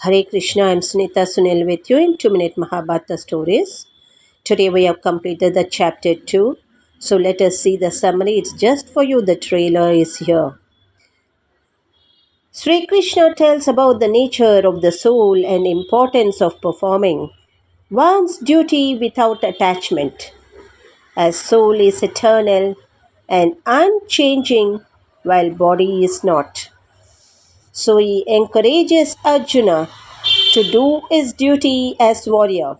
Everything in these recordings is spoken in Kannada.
Hare Krishna, I'm Sunita Sunil with you in 2 Minute Mahabharata Stories. Today we have completed the chapter 2. So let us see the summary. It's just for you, the trailer is here. Sri Krishna tells about the nature of the soul and importance of performing one's duty without attachment. As soul is eternal and unchanging, while body is not. So he encourages Arjuna to do his duty as warrior.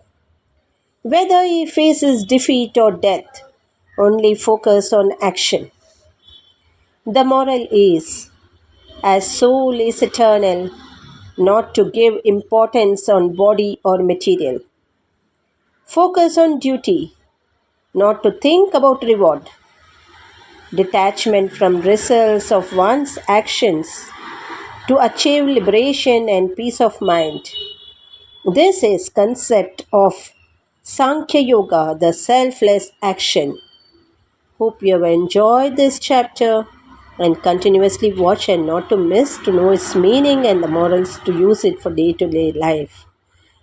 Whether he faces defeat or death, only focus on action. The moral is as soul is eternal, not to give importance on body or material. Focus on duty, not to think about reward. Detachment from results of one's actions to achieve liberation and peace of mind. This is concept of Sankhya Yoga, the selfless action. Hope you have enjoyed this chapter and continuously watch and not to miss to know its meaning and the morals to use it for day to day life.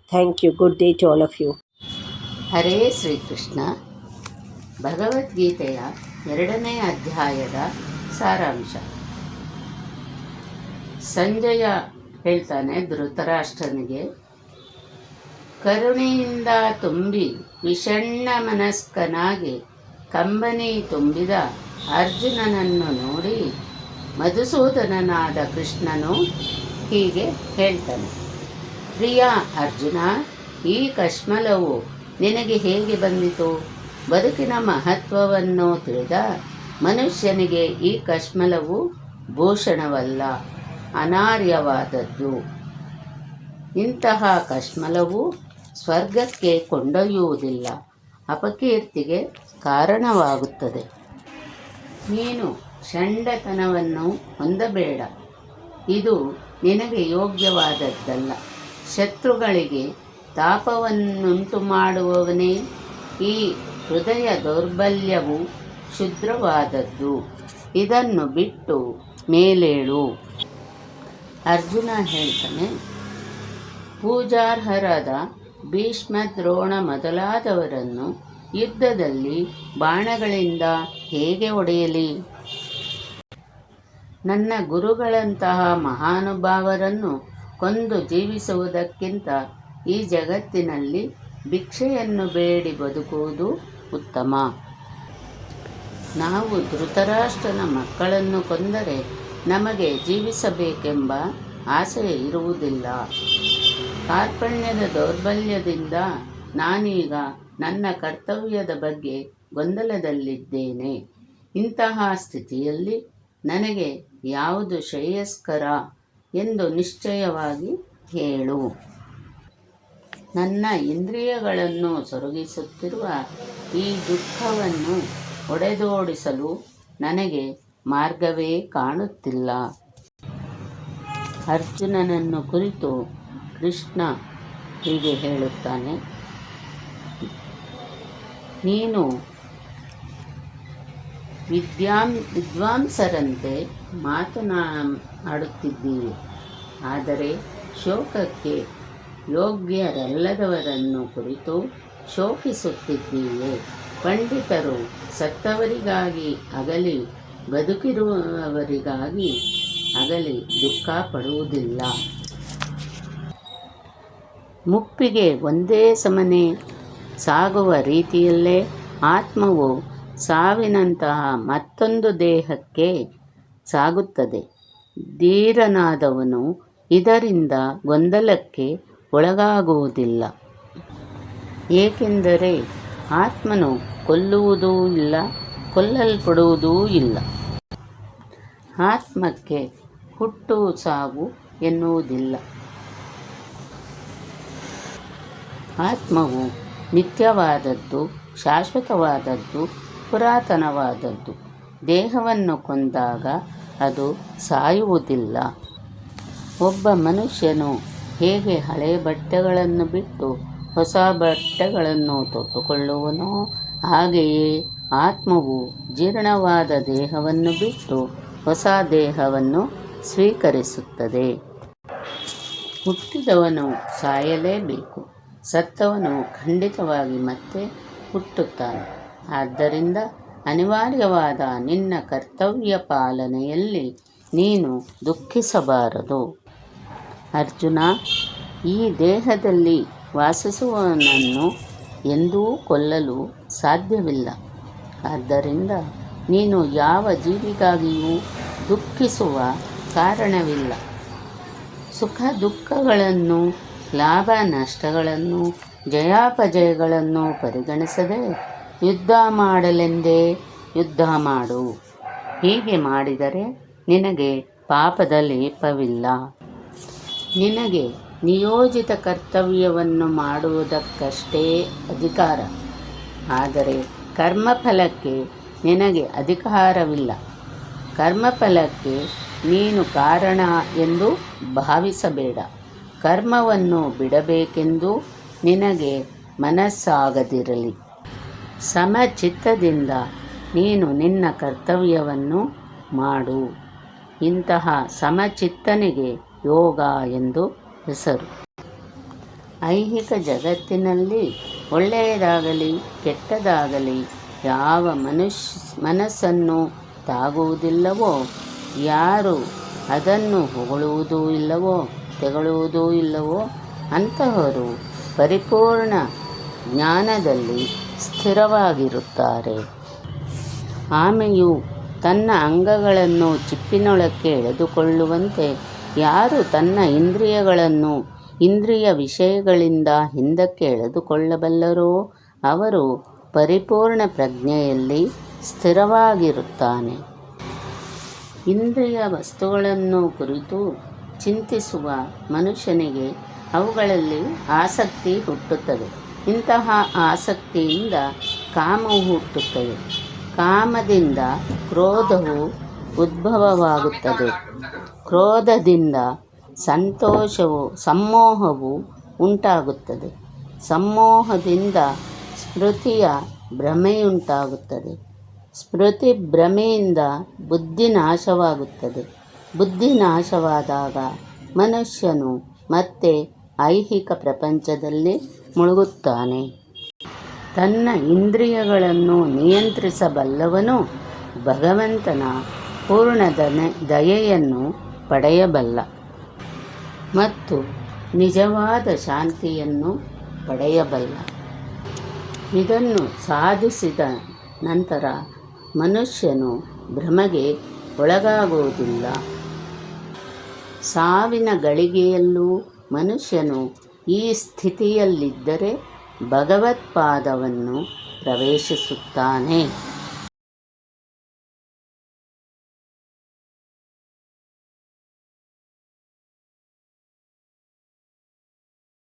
Thank you. Good day to all of you. ಹರೇ ಶ್ರೀಕೃಷ್ಣ ಭಗವದ್ಗೀತೆಯ ಎರಡನೇ ಅಧ್ಯಾಯದ ಸಾರಾಂಶ ಸಂಜಯ ಹೇಳ್ತಾನೆ ಧೃತರಾಷ್ಟ್ರನಿಗೆ. ಕರುಣೆಯಿಂದ ತುಂಬಿ ವಿಷಣ್ಣ ಮನಸ್ಕನಾಗಿ ಕಂಬನಿ ತುಂಬಿದ ಅರ್ಜುನನನ್ನು ನೋಡಿ ಮಧುಸೂದನನಾದ ಕೃಷ್ಣನು ಹೀಗೆ ಹೇಳ್ತಾನೆ. ಪ್ರಿಯ ಅರ್ಜುನ, ಈ ಕಶ್ಮಲವು ನಿನಗೆ ಹೇಗೆ ಬಂದಿತು? ಬದುಕಿನ ಮಹತ್ವವನ್ನು ತಿಳಿದ ಮನುಷ್ಯನಿಗೆ ಈ ಕಶ್ಮಲವು ಭೂಷಣವಲ್ಲ. ಅನಾರ್ಯವಾದದ್ದು. ಇಂತಹ ಕಶ್ಮಲವು ಸ್ವರ್ಗಕ್ಕೆ ಕೊಂಡೊಯ್ಯುವುದಿಲ್ಲ. ಅಪಕೀರ್ತಿಗೆ ಕಾರಣವಾಗುತ್ತದೆ. ನೀನು ಷಂಡತನವನ್ನು ಹೊಂದಬೇಡ. ಇದು ನಿನಗೆ ಯೋಗ್ಯವಾದದ್ದಲ್ಲ. ಶತ್ರುಗಳಿಗೆ ತಾಪವನ್ನುಂಟು ಮಾಡುವವನೇ ಈ ಹೃದಯ ದೌರ್ಬಲ್ಯವು ಕ್ಷುದ್ರವಾದದ್ದು. ಇದನ್ನು ಬಿಟ್ಟು ಮೇಲೇಳು. ಅರ್ಜುನ ಹೇಳ್ತಾನೆ, ಪೂಜಾರ್ಹರಾದ ಭೀಷ್ಮ ದ್ರೋಣ ಮೊದಲಾದವರನ್ನು ಯುದ್ಧದಲ್ಲಿ ಬಾಣಗಳಿಂದ ಹೇಗೆ ಒಡೆಯಲಿ ನನ್ನ ಗುರುಗಳಂತಹ ಮಹಾನುಭಾವರನ್ನು ಕೊಂದು ಜೀವಿಸುವುದಕ್ಕಿಂತ ಈ ಜಗತ್ತಿನಲ್ಲಿ ಭಿಕ್ಷೆಯನ್ನು ಬೇಡಿ ಬದುಕುವುದು ಉತ್ತಮ. ನಾವು ಧೃತರಾಷ್ಟ್ರನ ಮಕ್ಕಳನ್ನು ಕೊಂದರೆ ನಮಗೆ ಜೀವಿಸಬೇಕೆಂಬ ಆಸೆ ಇರುವುದಿಲ್ಲ. ಕಾರ್ಪಣ್ಯದ ದೌರ್ಬಲ್ಯದಿಂದ ನಾನೀಗ ನನ್ನ ಕರ್ತವ್ಯದ ಬಗ್ಗೆ ಗೊಂದಲದಲ್ಲಿದ್ದೇನೆ. ಇಂತಹ ಸ್ಥಿತಿಯಲ್ಲಿ ನನಗೆ ಯಾವುದು ಶ್ರೇಯಸ್ಕರ ಎಂದು ನಿಶ್ಚಯವಾಗಿ ಹೇಳು. ನನ್ನ ಇಂದ್ರಿಯಗಳನ್ನು ಸೊರಗಿಸುತ್ತಿರುವ ಈ ದುಃಖವನ್ನು ಒಡೆದೋಡಿಸಲು ನನಗೆ ಮಾರ್ಗವೇ ಕಾಣುತ್ತಿಲ್ಲ. ಅರ್ಜುನನನ್ನು ಕುರಿತು ಕೃಷ್ಣ ಹೀಗೆ ಹೇಳುತ್ತಾನೆ, ನೀನು ವಿದ್ಯಾಂ ವಿದ್ವಾಂಸರಂತೆ ಮಾತನಾಡುತ್ತಿದ್ದೀರಿ. ಆದರೆ ಶೋಕಕ್ಕೆ ಯೋಗ್ಯರಲ್ಲದವರನ್ನು ಕುರಿತು ಶೋಕಿಸುತ್ತಿದ್ದೀಯೆ. ಪಂಡಿತರು ಸತ್ತವರಿಗಾಗಿ ಅಗಲಿ ಬದುಕಿರುವವರಿಗಾಗಿ ಅಗಲಿ ದುಃಖ ಪಡುವುದಿಲ್ಲ. ಮುಪ್ಪಿಗೆ ಒಂದೇ ಸಮನೆ ಸಾಗುವ ರೀತಿಯಲ್ಲೇ ಆತ್ಮವು ಸಾವಿನಂತಹ ಮತ್ತೊಂದು ದೇಹಕ್ಕೆ ಸಾಗುತ್ತದೆ. ಧೀರನಾದವನು ಇದರಿಂದ ಗೊಂದಲಕ್ಕೆ ಒಳಗಾಗುವುದಿಲ್ಲ. ಏಕೆಂದರೆ ಆತ್ಮನು ಕೊಲ್ಲುವುದೂ ಇಲ್ಲ ಕೊಲ್ಲಲ್ಪಡುವುದೂ ಇಲ್ಲ. ಆತ್ಮಕ್ಕೆ ಹುಟ್ಟು ಸಾವು ಎನ್ನುವುದಿಲ್ಲ. ಆತ್ಮವು ನಿತ್ಯವಾದದ್ದು, ಶಾಶ್ವತವಾದದ್ದು, ಪುರಾತನವಾದದ್ದು. ದೇಹವನ್ನು ಕೊಂದಾಗ ಅದು ಸಾಯುವುದಿಲ್ಲ. ಒಬ್ಬ ಮನುಷ್ಯನು ಹೇಗೆ ಹಳೆ ಬಟ್ಟೆಗಳನ್ನು ಬಿಟ್ಟು ಹೊಸ ಬಟ್ಟೆಗಳನ್ನು ತೊಟ್ಟುಕೊಳ್ಳುವನೋ ಹಾಗೆಯೇ ಆತ್ಮವು ಜೀರ್ಣವಾದ ದೇಹವನ್ನು ಬಿಟ್ಟು ಹೊಸ ದೇಹವನ್ನು ಸ್ವೀಕರಿಸುತ್ತದೆ. ಹುಟ್ಟಿದವನು ಸಾಯಲೇಬೇಕು. ಸತ್ತವನು ಖಂಡಿತವಾಗಿ ಮತ್ತೆ ಹುಟ್ಟುತ್ತಾನೆ. ಆದ್ದರಿಂದ ಅನಿವಾರ್ಯವಾದ ನಿನ್ನ ಕರ್ತವ್ಯ ಪಾಲನೆಯಲ್ಲಿ ನೀನು ದುಃಖಿಸಬಾರದು. ಅರ್ಜುನ, ಈ ದೇಹದಲ್ಲಿ ವಾಸಿಸುವವನನ್ನು ಎಂದೂ ಕೊಲ್ಲಲು ಸಾಧ್ಯವಿಲ್ಲ. ಆದ್ದರಿಂದ ನೀನು ಯಾವ ಜೀವಿಗಾಗಿಯೂ ದುಃಖಿಸುವ ಕಾರಣವಿಲ್ಲ. ಸುಖ ದುಃಖಗಳನ್ನು, ಲಾಭ ನಷ್ಟಗಳನ್ನು, ಜಯಾಪಜಯಗಳನ್ನು ಪರಿಗಣಿಸದೆ ಯುದ್ಧ ಮಾಡಲೆಂದೇ ಯುದ್ಧ ಮಾಡು. ಹೀಗೆ ಮಾಡಿದರೆ ನಿನಗೆ ಪಾಪದ ಲೇಪವಿಲ್ಲ. ನಿನಗೆ ನಿಯೋಜಿತ ಕರ್ತವ್ಯವನ್ನು ಮಾಡುವುದಕ್ಕಷ್ಟೇ ಅಧಿಕಾರ. ಆದರೆ ಕರ್ಮಫಲಕ್ಕೆ ನಿನಗೆ ಅಧಿಕಾರವಿಲ್ಲ. ಕರ್ಮಫಲಕ್ಕೆ ನೀನು ಕಾರಣ ಎಂದು ಭಾವಿಸಬೇಡ. ಕರ್ಮವನ್ನು ಬಿಡಬೇಕೆಂದು ನಿನಗೆ ಮನಸ್ಸಾಗದಿರಲಿ. ಸಮಚಿತ್ತದಿಂದ ನೀನು ನಿನ್ನ ಕರ್ತವ್ಯವನ್ನು ಮಾಡು. ಇಂತಹ ಸಮಚಿತ್ತನಿಗೆ ಯೋಗ ಎಂದು ಹೆಸರು. ಐಹಿಕ ಜಗತ್ತಿನಲ್ಲಿ ಒಳ್ಳೆಯದಾಗಲಿ, ಕೆಟ್ಟದಾಗಲಿ ಯಾವ ಮನುಷ್ಯ ಮನಸ್ಸನ್ನು ತಾಗುವುದಿಲ್ಲವೋ, ಯಾರು ಅದನ್ನು ಹೊಗಳುವುದೂ ಇಲ್ಲವೋ, ತೆಗಳುವುದೂ ಇಲ್ಲವೋ, ಅಂತಹವರು ಪರಿಪೂರ್ಣ ಜ್ಞಾನದಲ್ಲಿ ಸ್ಥಿರವಾಗಿರುತ್ತಾರೆ. ಆಮೆಯು ತನ್ನ ಅಂಗಗಳನ್ನು ಚಿಪ್ಪಿನೊಳಕ್ಕೆ ಎಳೆದುಕೊಳ್ಳುವಂತೆ ಯಾರು ತನ್ನ ಇಂದ್ರಿಯಗಳನ್ನು ಇಂದ್ರಿಯ ವಿಷಯಗಳಿಂದ ಹಿಂದಕ್ಕೆ ಎಳೆದುಕೊಳ್ಳಬಲ್ಲರೋ ಅವರು ಪರಿಪೂರ್ಣ ಪ್ರಜ್ಞೆಯಲ್ಲಿ ಸ್ಥಿರವಾಗಿರುತ್ತಾನೆ. ಇಂದ್ರಿಯ ವಸ್ತುಗಳನ್ನು ಕುರಿತು ಚಿಂತಿಸುವ ಮನುಷ್ಯನಿಗೆ ಅವುಗಳಲ್ಲಿ ಆಸಕ್ತಿ ಹುಟ್ಟುತ್ತದೆ. ಇಂತಹ ಆಸಕ್ತಿಯಿಂದ ಕಾಮವು ಹುಟ್ಟುತ್ತದೆ. ಕಾಮದಿಂದ ಕ್ರೋಧವು ಉದ್ಭವವಾಗುತ್ತದೆ. ಕ್ರೋಧದಿಂದ ಸಂತೋಷವು ಸಮ್ಮೋಹವು ಉಂಟಾಗುತ್ತದೆ. ಸಮ್ಮೋಹದಿಂದ ಸ್ಮೃತಿಯ ಭ್ರಮೆಯುಂಟಾಗುತ್ತದೆ. ಸ್ಮೃತಿ ಭ್ರಮೆಯಿಂದ ಬುದ್ಧಿ ನಾಶವಾಗುತ್ತದೆ. ಬುದ್ಧಿ ನಾಶವಾದಾಗ ಮನುಷ್ಯನು ಮತ್ತೆ ಐಹಿಕ ಪ್ರಪಂಚದಲ್ಲಿ ಮುಳುಗುತ್ತಾನೆ. ತನ್ನ ಇಂದ್ರಿಯಗಳನ್ನು ನಿಯಂತ್ರಿಸಬಲ್ಲವನು ಭಗವಂತನ ಪೂರ್ಣ ದಯೆಯನ್ನು ಪಡೆಯಬಲ್ಲ. ಮತ್ತು ನಿಜವಾದ ಶಾಂತಿಯನ್ನು ಪಡೆಯಬಲ್ಲ. ಇದನ್ನು ಸಾಧಿಸಿದ ನಂತರ ಮನುಷ್ಯನು ಭ್ರಮೆಗೆ ಒಳಗಾಗುವುದಿಲ್ಲ. ಸಾವಿನ ಗಳಿಗೆಯಲ್ಲೂ ಮನುಷ್ಯನು ಈ ಸ್ಥಿತಿಯಲ್ಲಿದ್ದರೆ ಭಗವತ್ಪಾದವನ್ನು ಪ್ರವೇಶಿಸುತ್ತಾನೆ.